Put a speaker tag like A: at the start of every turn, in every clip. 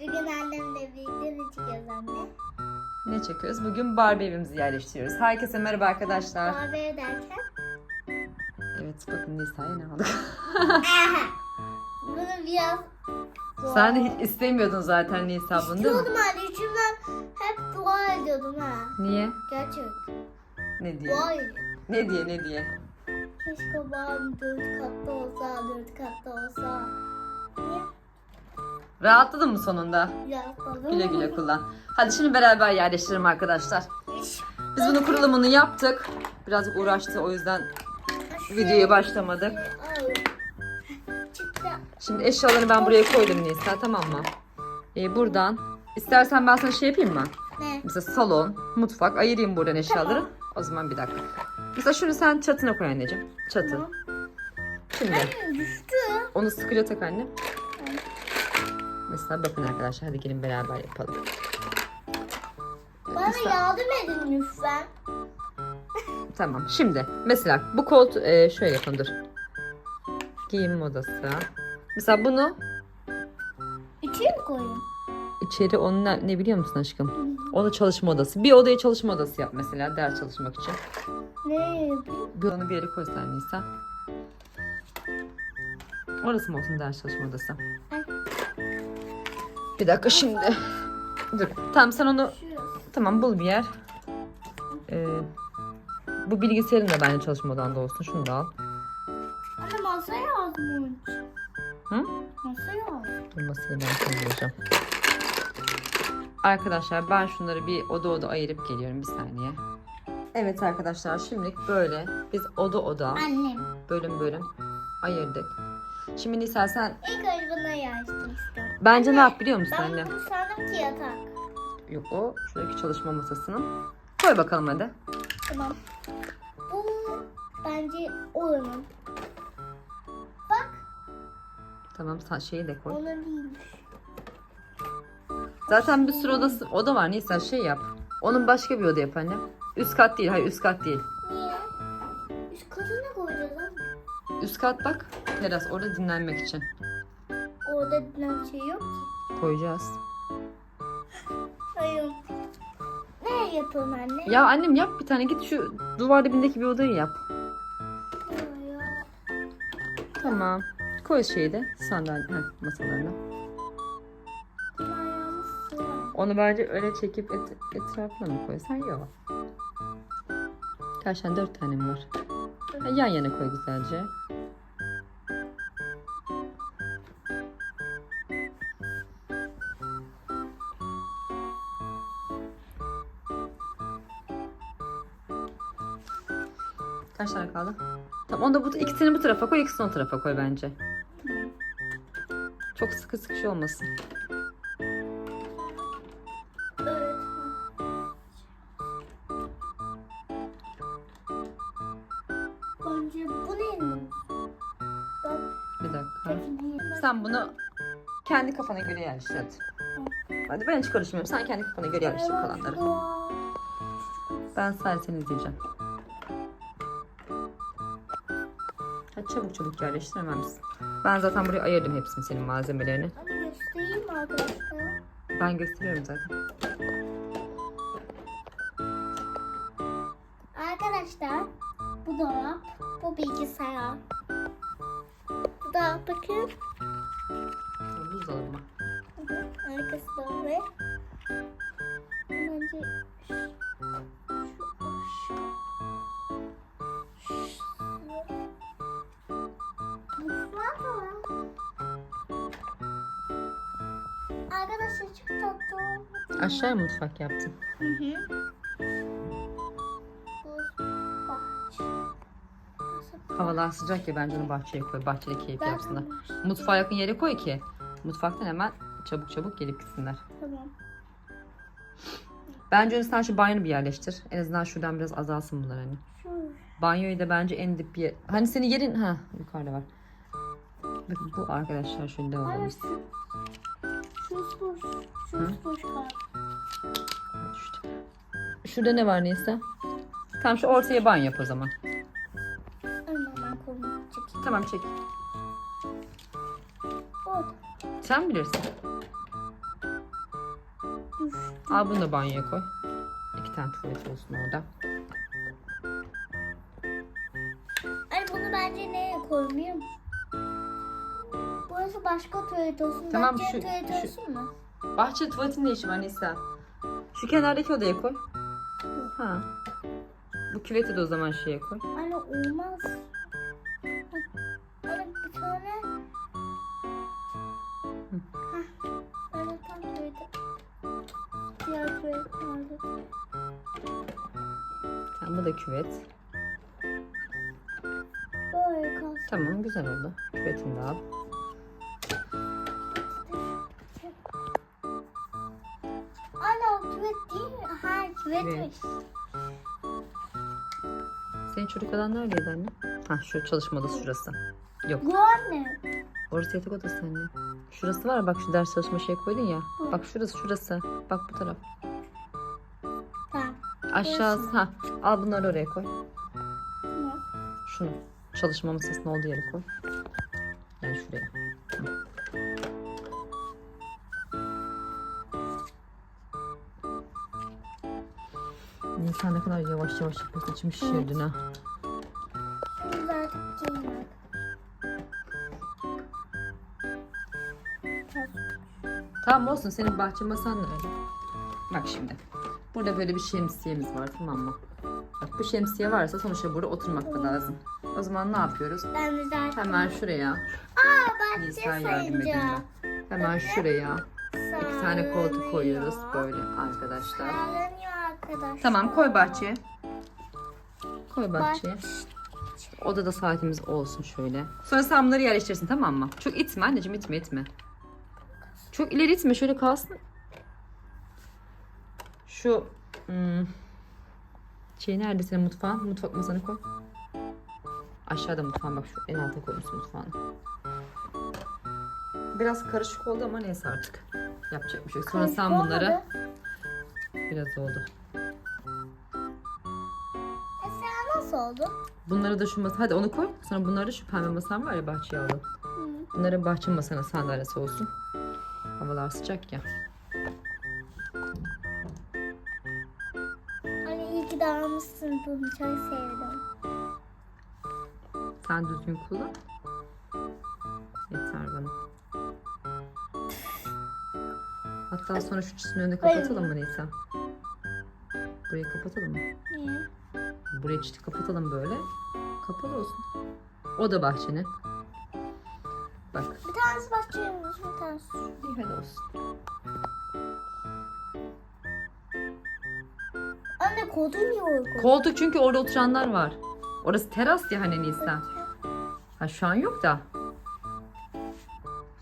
A: Bugün annemle birlikte ne çıkıyoruz anne?
B: Ne çekiyoruz? Bugün Barbie evimizi yerleştiriyoruz. Herkese merhaba arkadaşlar.
A: Kahve derken?
B: Evet bakın Nisa'ya ne aldık.
A: Aha! Bunu biraz
B: Sen de hiç istemiyordun zaten Nisa bunu değil mi?
A: İstiyordum anne içimden hep dua ediyordum ha.
B: Niye?
A: Gerçek.
B: Ne diye?
A: Dua ediyordum.
B: Ne diye ne diye?
A: Keşke babam dört katta olsa, dört katta olsa. Niye?
B: Rahatladın mı sonunda?
A: Yapalım.
B: Güle güle kullan. Hadi şimdi beraber yerleştirelim arkadaşlar. Biz bunun kurulumunu yaptık. Birazcık uğraştı o yüzden videoya başlamadık. Şimdi eşyalarını ben buraya koydum Nisa tamam mı? Ee, buradan. İstersen ben sana şey yapayım mı?
A: Ne?
B: Mesela salon, mutfak ayırayım buradan eşyaları. O zaman bir dakika. Mesela şunu sen çatına koy anneciğim. Çatı.
A: Tamam.
B: Şimdi
A: Anne düştü.
B: onu sıkıca tak anne. Mesela bakın arkadaşlar hadi gelin beraber yapalım.
A: Bana
B: Mesela-
A: yardım edin lütfen.
B: Tamam. Şimdi mesela bu koltuğu e, şöyle yapalım dur. Giyinme odası. Mesela bunu
A: İçeri mi koyayım?
B: içeri onun ne, ne biliyor musun aşkım? Onu çalışma odası. Bir odayı çalışma odası yap mesela ders çalışmak için.
A: Ne yapayım?
B: Bir bir yere koy sen Nisa. Orası mı olsun ders çalışma odası?
A: Ay.
B: Bir dakika şimdi. Dur. Tamam sen onu tamam bul bir yer. Ee, bu bilgisayarın da bence çalışma odanda olsun. Şunu da al.
A: Anne masa yazmış.
B: Hı?
A: Masa yazmış.
B: Dur masayı ben sana bulacağım. Arkadaşlar ben şunları bir oda oda ayırıp geliyorum bir saniye. Evet arkadaşlar şimdilik böyle biz oda oda
A: Annem.
B: bölüm bölüm ayırdık. Şimdi Nisa sen
A: İlk önce buna yazmıştım.
B: Bence ne yap biliyor musun
A: Ben
B: anne?
A: bunu sandım ki yatak.
B: Yok o şuradaki çalışma masasının. Koy bakalım hadi.
A: Tamam. Bu bence oyunun. Bak
B: Tamam sen şeyi de koy.
A: onun değilmiş.
B: Zaten bir sürü odası, oda var Nisa şey yap. Onun başka bir oda yap anne. Üst kat değil hayır üst kat değil.
A: Niye? Üst katına koyacağız.
B: Üst kat bak teras orada dinlenmek için.
A: Orada dinlen şey yok ki.
B: Koyacağız.
A: Hayır. Ne yapalım anne?
B: Ya annem yap bir tane git şu duvar dibindeki bir odayı yap.
A: Ya.
B: Tamam. Koy şeyi de sandalye heh, masalarına. Onu bence öyle çekip et, etrafına mı koysan yok. Kaç tane? Dört tane mi var? Ha, yan yana koy güzelce. Kaç tane kaldı? Tamam onu da bu ikisini bu tarafa koy, ikisini o tarafa koy bence. Çok sıkı sıkış olmasın.
A: Evet. Bence bu ne?
B: Bir dakika. Sen bunu kendi kafana göre yerleştir hadi. Hadi ben hiç karışmıyorum. Sen kendi kafana göre yerleştir kalanları. Ben sadece seni izleyeceğim. Hadi çabuk çabuk yerleştir hemen biz. Ben zaten buraya ayırdım hepsini senin malzemelerini.
A: Hadi göstereyim mi arkadaşlar?
B: Ben gösteriyorum zaten.
A: Arkadaşlar bu dolap, bu bilgisayar. Bu da bakın.
B: Buzdolabı mı?
A: Arkası da ve çok tatlı.
B: Aşağıya mutfak yaptım.
A: Hı hı.
B: Havalar sıcak ya bence onu bahçeye koy. Bahçede keyif
A: Ben
B: yapsınlar. Mutfağa yakın yere koy ki mutfaktan hemen çabuk çabuk gelip gitsinler.
A: Tamam.
B: Bence önce sen şu banyonu bir yerleştir. En azından şuradan biraz azalsın bunlar hani.
A: Şu.
B: Banyoyu da bence en dip bir yer. Hani senin yerin ha yukarıda var. Bakın bu arkadaşlar şöyle devam
A: Hayır
B: Hı? Düştü. Şurada ne var Nisa? Tamam şu ortaya banyo yap o zaman. Tamam çek.
A: Orada.
B: Sen bilirsin. Al bunu da banyoya koy. İki tane tuvalet olsun orada.
A: Ay bunu bence nereye koymayayım? Burası başka tuvalet olsun.
B: Tamam,
A: Bence
B: şu-
A: tuvalet
B: şu-
A: olsun mu?
B: Bahçe tuvaletin ne işi var Nisa? Şu kenardaki odaya koy. Ha. Bu küveti de o zaman şeye koy.
A: Anne olmaz. Anne bir tane. Hah. Tam tuvalete. Diğer tuvalet nerede?
B: Tamam bu da küvet.
A: Böyle kalsın.
B: Tamam güzel oldu. Küvetini de al.
A: Tuvaletmiş.
B: Senin çocuk odan neredeydi anne? Ha şu çalışma odası şurası. Yok.
A: Bu anne.
B: Orası yatak odası anne. Şurası var bak şu ders çalışma şey koydun ya. Bak şurası şurası. Bak bu taraf.
A: Tamam.
B: Aşağısı. Ha. Al bunları oraya koy.
A: Tamam.
B: Şunu. Çalışma masasının olduğu yere koy. Yani şuraya. Nisan ne kadar yavaş yavaş ha.
A: Şimdi artık giyinmek.
B: Tamam olsun senin bahçe masan nerede? Bak şimdi. Burada böyle bir şemsiyemiz var tamam mı? Bak bu şemsiye varsa sonuçta burada oturmak da lazım. O zaman ne yapıyoruz?
A: Ben zaten.
B: Hemen şuraya.
A: Aa bahçe
B: Nisan yardım edin. Hemen şuraya iki tane koltuk koyuyoruz böyle arkadaşlar.
A: Arkadaşlar.
B: Tamam koy bahçeye. Koy bahçeye. Odada saatimiz olsun şöyle. Sonra sen bunları yerleştirirsin tamam mı? Çok itme anneciğim itme itme. Çok ileri itme şöyle kalsın. Şu hmm, şey nerede senin mutfağın? Mutfak masanı koy. Aşağıda mutfağın bak şu en alta koymuşsun mutfağını. Biraz karışık oldu ama neyse artık. Yapacak bir şey. yok. Sonra sen bunları biraz oldu.
A: Nasıl oldu?
B: Bunları da şu masa... Hadi onu koy. Sonra bunları da şu pembe masam var ya bahçeye alalım.
A: Hı.
B: Bunları bahçe masana sandalyesi olsun. Havalar sıcak ya.
A: Anne iyi ki de almışsın bunu çok sevdim.
B: Sen düzgün kullan. Yeter bana. Hatta sonra şu çizmeyi önünde kapatalım mı Nisa? Burayı kapatalım mı?
A: Niye?
B: Burayı çiti kapatalım böyle. Kapalı olsun. O da bahçenin. Bak.
A: Bir tanesi bahçeymiş bir tanesi.
B: İyi hadi olsun.
A: Anne kodu niye uygun?
B: Koltuk çünkü orada oturanlar var. Orası teras ya hani Nisa. Ha şu an yok da.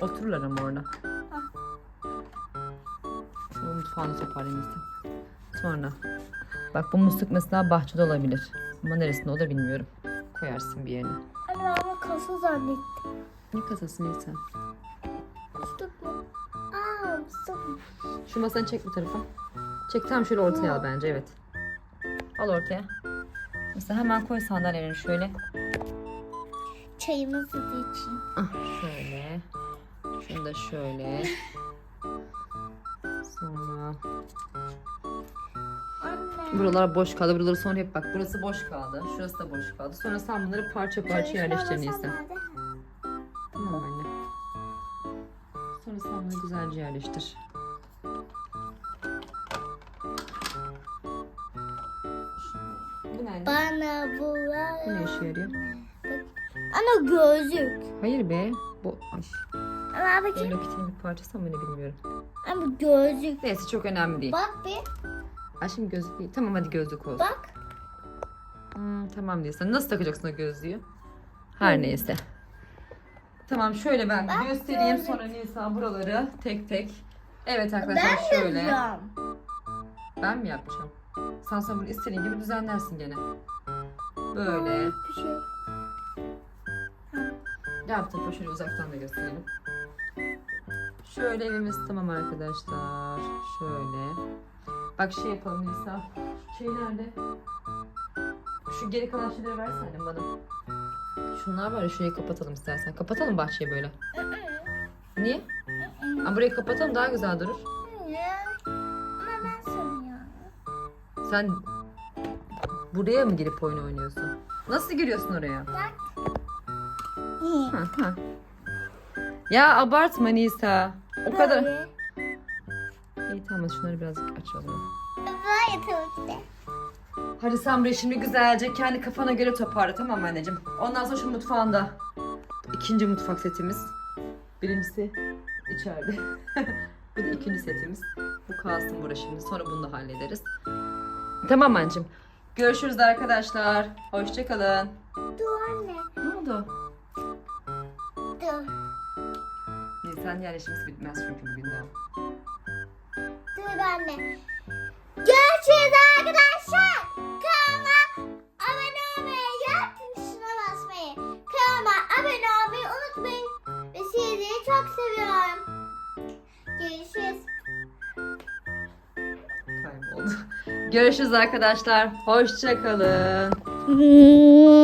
B: Otururlar ama orada. Şu mutfağını toparlayayım Nisa. Sonra. Bak bu musluk mesela bahçede olabilir. Ama neresinde o da bilmiyorum. Koyarsın bir yerine.
A: Anne bunu kasa zannettim.
B: Ne kasası Nisa?
A: Musluk mu? Aa musluk mu?
B: Şu masanı çek bu tarafa. Çek tam şöyle ortaya al bence evet. Al ortaya. Mesela hemen koy sandalyelerini şöyle.
A: Çayımızı da içeyim.
B: Ah, şöyle. Şunu da şöyle. Sonra. Buralar boş kaldı. Buraları sonra hep bak burası boş kaldı. Şurası da boş kaldı. Sonra sen bunları parça parça
A: Çalışma
B: yerleştir
A: masam
B: Nisa.
A: nerede?
B: Tamam anne. Sonra sen bunu güzelce yerleştir. Bu ne anne?
A: Bana bu
B: ne işe yarıyor?
A: Anne gözlük.
B: Hayır be. Bu ay,
A: Anne bakayım.
B: Hello Kitty'nin bir parçası ama ne bilmiyorum.
A: Bu gözlük.
B: Neyse çok önemli değil.
A: Bak bir.
B: Ay şimdi gözlük değil. Tamam hadi gözlük olsun.
A: Bak.
B: Hmm, tamam diyorsan. Nasıl takacaksın o gözlüğü? Her neyse. Tamam şöyle ben
A: Bak,
B: göstereyim
A: gözlük.
B: sonra Nisa buraları tek tek. Evet arkadaşlar
A: Ben
B: şöyle.
A: yapacağım.
B: Ben mi yapacağım? Sen sonra bunu istediğin gibi düzenlersin gene. Böyle.
A: Bir şey.
B: Tarafa şöyle uzaktan da gösterelim. Şöyle evimiz tamam arkadaşlar. Şöyle. Bak şey yapalım Nisa. Şey nerede? Şu geri kalan şeyleri versene bana. Şunlar var ya şurayı kapatalım istersen. Kapatalım bahçeyi böyle. Niye? Ama burayı kapatalım daha güzel durur.
A: Ama ben
B: Sen buraya mı girip oyun oynuyorsun? Nasıl giriyorsun oraya?
A: Bak.
B: Ha, ha. Ya abartma Nisa. O kadar.
A: Böyle.
B: İyi tamam şunları birazcık aç o zaman.
A: Böyle tabii ki de.
B: Hadi Samre şimdi güzelce kendi kafana göre toparla tamam mı anneciğim? Ondan sonra şu mutfağında. ikinci mutfak setimiz. Birincisi içeride. Bu da ikinci setimiz. Bu kalsın burada şimdi. Sonra bunu da hallederiz. Tamam anneciğim. Görüşürüz arkadaşlar. Hoşçakalın.
A: Dur anne.
B: Ne oldu? Nisan yerleşmesi bitmez çünkü bugün daha.
A: Dur anne. Görüşürüz arkadaşlar. Kanalıma abone olmayı, yak tuşuna basmayı. Kanalıma abone olmayı unutmayın. Ve sizleri çok seviyorum. Görüşürüz.
B: Kayboldu. Görüşürüz arkadaşlar. Hoşçakalın.
A: Hmm.